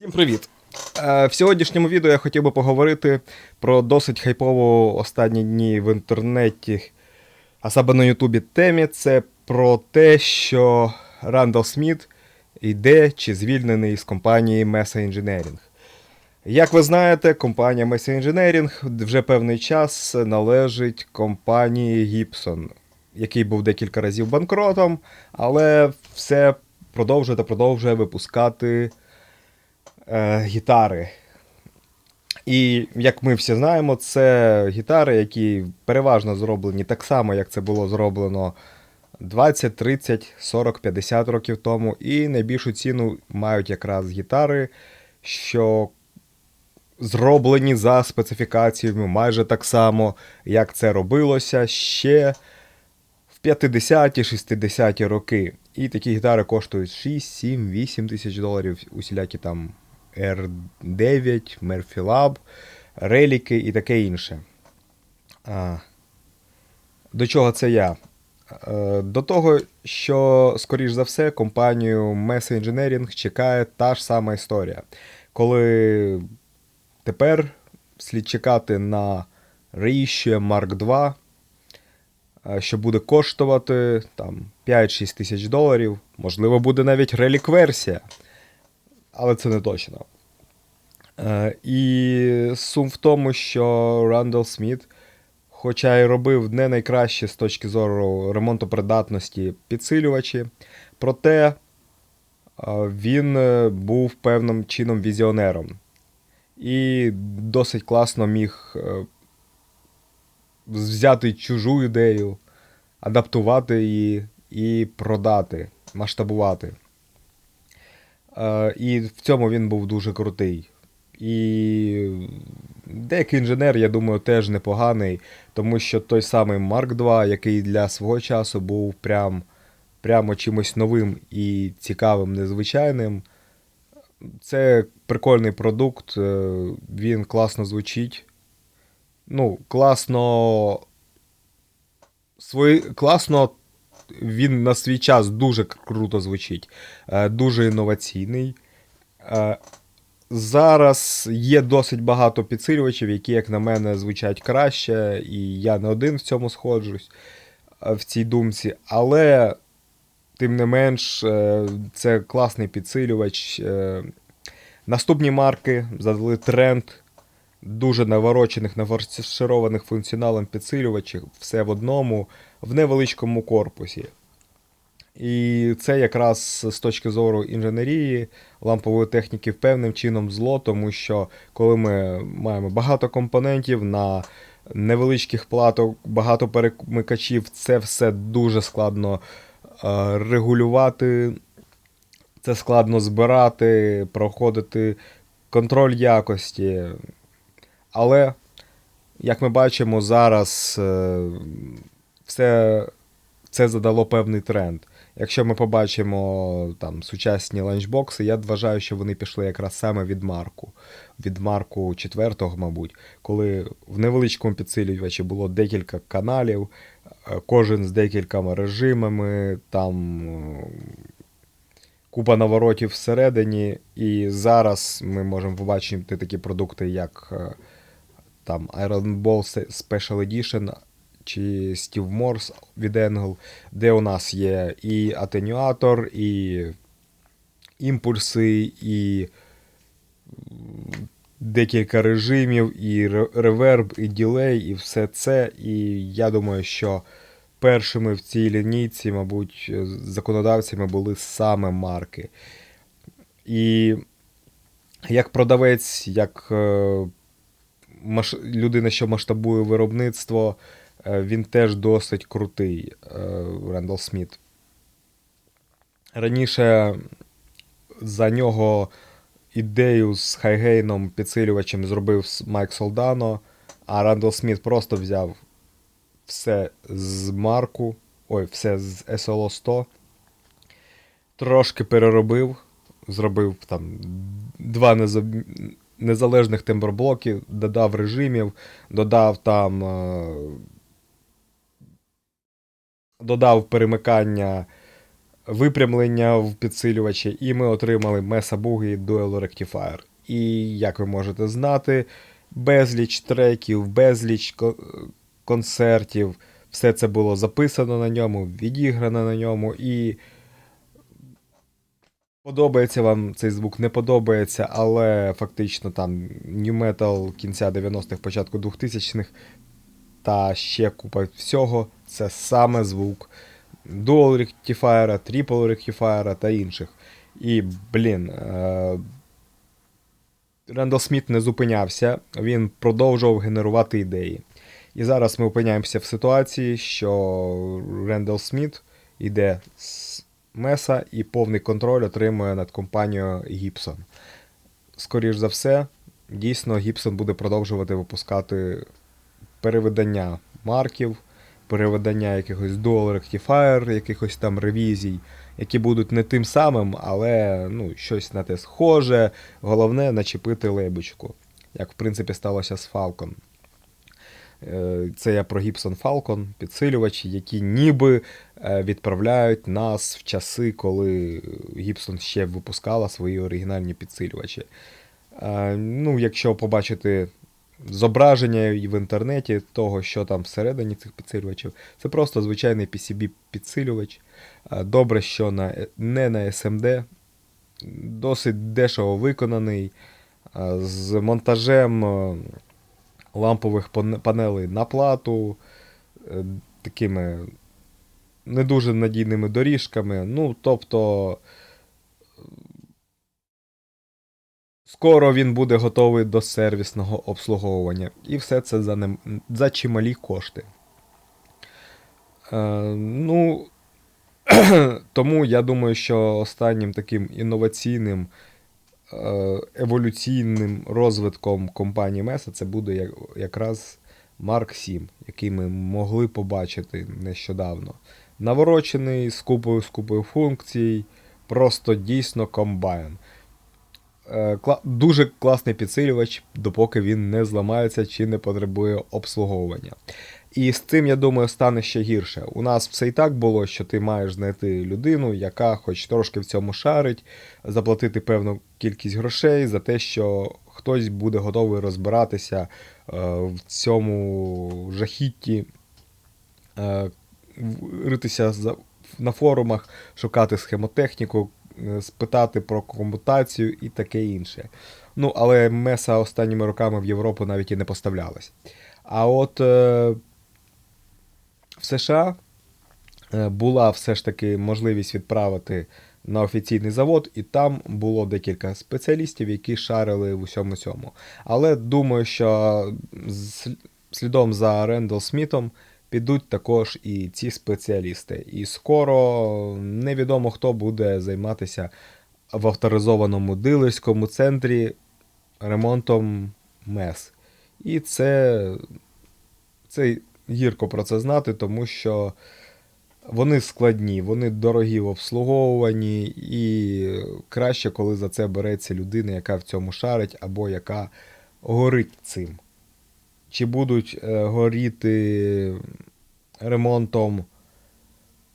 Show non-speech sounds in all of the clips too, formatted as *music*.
Всім привіт! Е, В сьогоднішньому відео я хотів би поговорити про досить хайпову останні дні в інтернеті, а саме на Ютубі темі. Це про те, що Рандall Сміт йде чи звільнений з компанії Mesa Engineering. Як ви знаєте, компанія Mesa Engineering вже певний час належить компанії Gibson, який був декілька разів банкротом, але все продовжує та продовжує випускати е, гітари. І як ми всі знаємо, це гітари, які переважно зроблені так само, як це було зроблено 20, 30, 40, 50 років тому. І найбільшу ціну мають якраз гітари, що зроблені за специфікаціями майже так само, як це робилося ще в 50-ті, 60-ті роки. І такі гітари коштують 6, 7, 8 тисяч доларів, усілякі там R9, Murphy Lab, реліки і таке інше. До чого це я? Е, До того, що, скоріш за все, компанію Mesa Engineering чекає та ж сама історія. Коли тепер слід чекати на Reissue Mark II, е, що буде коштувати там 5-6 тисяч доларів. Можливо, буде навіть релік-версія, але це не точно. Е, І сум в тому, що Рандall Сміт, хоча й робив не найкраще з точки зору ремонтопридатності підсилювачі, проте е, він е, був певним чином візіонером. І досить класно міг е, взяти чужу ідею, адаптувати її і продати, масштабувати. І в цьому він був дуже крутий. І деякий інженер, я думаю, теж непоганий, тому що той самий Mark II, який для свого часу був прям, прямо чимось новим і цікавим, незвичайним. Це прикольний продукт, е, він класно звучить. Ну, класно. Свої... Класно він на свій час дуже круто звучить, е, дуже інноваційний. Е, Зараз є досить багато підсилювачів, які, як на мене, звучать краще, і я не один в цьому сходжусь е, в цій думці. Але, тим не менш, це класний підсилювач. Наступні марки задали тренд дуже наворочених, нафаршированих функціоналом підсилювачів, все в одному, в невеличкому корпусі. І це якраз з точки зору інженерії, лампової техніки певним чином зло, тому що коли ми маємо багато компонентів на невеличких платах, багато перемикачів, це все дуже складно е, регулювати, це складно збирати, проходити контроль якості. Але, як ми бачимо, зараз е, все це задало певний тренд. Якщо ми побачимо там сучасні ланчбокси, я вважаю, що вони пішли якраз саме від марку, від марку 4-го, мабуть, коли в невеличкому підсилювачі було декілька каналів, е, кожен з декількома режимами, там е, купа наворотів всередині. І зараз ми можемо побачити такі продукти, як там Iron Ball Special Edition чи Steve Morse від Angle, де у нас є і атенюатор, і імпульси, і декілька режимів, і реверб, і ділей, і все це. І я думаю, що першими в цій лінійці, мабуть, законодавцями були саме марки. І як продавець, як е, людина, що масштабує виробництво, е, він теж досить крутий, Рендал Сміт. Раніше за нього ідею з хайгейном підсилювачем зробив Майк Солдано, а Рендал Сміт просто взяв все з марку, ой, все з SLO 100, трошки переробив, зробив там два незалежних темброблоки, додав режимів, додав там. Додав перемикання випрямлення в підсилювачі, і ми отримали Mesa Boogie Dual Rectifier. І, як ви можете знати, безліч треків, безліч концертів, все це було записано на ньому, відіграно на ньому, і подобається вам цей звук, не подобається, але фактично там New Metal кінця 90-х, початку 2000-х та ще купа всього. Це саме звук Dual Rectifier, Triple Rectifier та інших. І, блін, е- Рендал Сміт не зупинявся, він продовжував генерувати ідеї. І зараз ми опиняємося в ситуації, що Рендал Сміт йде з Меса і повний контроль отримує над компанією Gibson. Скоріш за все, дійсно, Gibson буде продовжувати випускати перевидання марків, перевидання якихось Dual Rectifier, якихось там ревізій, які будуть не тим самим, але ну, щось на те схоже. Головне начепити лейбочку, як в принципі сталося з Falcon. Е, Це я про Gibson Falcon, підсилювачі, які ніби е, відправляють нас в часи, коли Gibson ще випускала свої оригінальні підсилювачі. Е, Ну, якщо побачити зображення в інтернеті того, що там всередині цих підсилювачів, це просто звичайний PCB-підсилювач. Добре, що на, не на SMD, досить дешево виконаний, з монтажем лампових панелей на плату, е, такими не дуже надійними доріжками. Ну, тобто. Скоро він буде готовий до сервісного обслуговування. І все це за, нем... за чималі кошти. Е, ну, *clears throat* тому я думаю, що останнім таким інноваційним, еволюційним розвитком компанії Mesa це буде як- якраз Mark 7, який ми могли побачити нещодавно. Наворочений з купою з купою функцій, просто дійсно комбайн. Е, кла- Дуже класний підсилювач, допоки він не зламається чи не потребує обслуговування. І з цим, я думаю, стане ще гірше. У нас все і так було, що ти маєш знайти людину, яка хоч трошки в цьому шарить, заплатити певну кількість грошей за те, що хтось буде готовий розбиратися е, в цьому жахітті, е, ритися на форумах, шукати схемотехніку, е, спитати про комутацію і таке інше. Ну, але Меса останніми роками в Європу навіть і не поставлялась. А от в США е, була все ж таки можливість відправити на офіційний завод, і там було декілька спеціалістів, які шарили в усьому цьому. Але думаю, що слідом за Рендал Смітом підуть також і ці спеціалісти. І скоро невідомо хто буде займатися в авторизованому дилерському центрі ремонтом МЕС. І це, це гірко про це знати, тому що вони складні, вони дорогі в обслуговуванні, і краще, коли за це береться людина, яка в цьому шарить, або яка горить цим. Чи будуть е, горіти ремонтом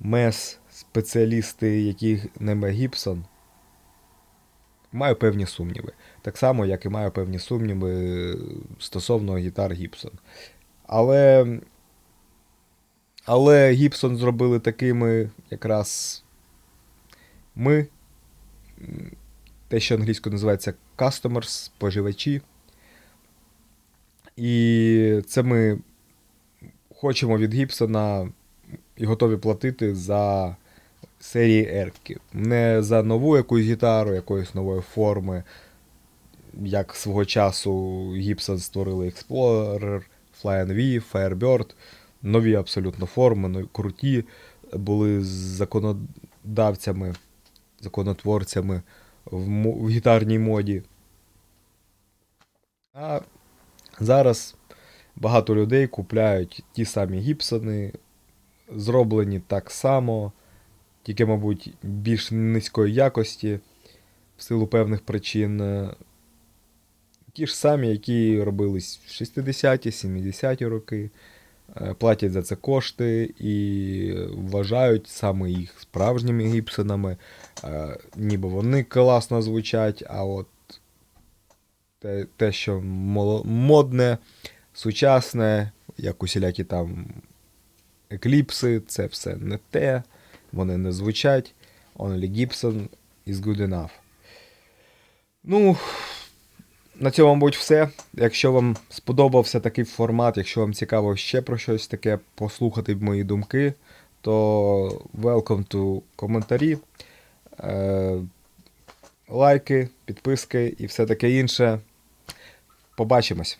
МЕС спеціалісти, яких нема Гібсон? Маю певні сумніви. Так само, як і маю певні сумніви стосовно гітар Гібсон. Але але Гібсон зробили такими якраз ми, те, що англійською називається customers, споживачі. І це ми хочемо від Гібсона і готові платити за серії Ерки. Не за нову якусь гітару, якоїсь нової форми, як свого часу Гібсон створили Explorer, Fly V, Firebird. Нові абсолютно форми, круті, були законодавцями, законотворцями в, гітарній моді. А зараз багато людей купляють ті самі гіпсони, зроблені так само, тільки, мабуть, більш низької якості в силу певних причин. Ті ж самі, які робились в 60-ті, 70-ті роки. Е, платять за це кошти і вважають саме їх справжніми гібсонами. Е, Ніби вони класно звучать, а от те, те що модне, сучасне, як усілякі там екліпси, це все не те, вони не звучать. Only Gibson is good enough. Ну, на цьому, мабуть, все. Якщо вам сподобався такий формат, якщо вам цікаво ще про щось таке послухати мої думки, то welcome to коментарі, е, лайки, підписки і все таке інше. Побачимось.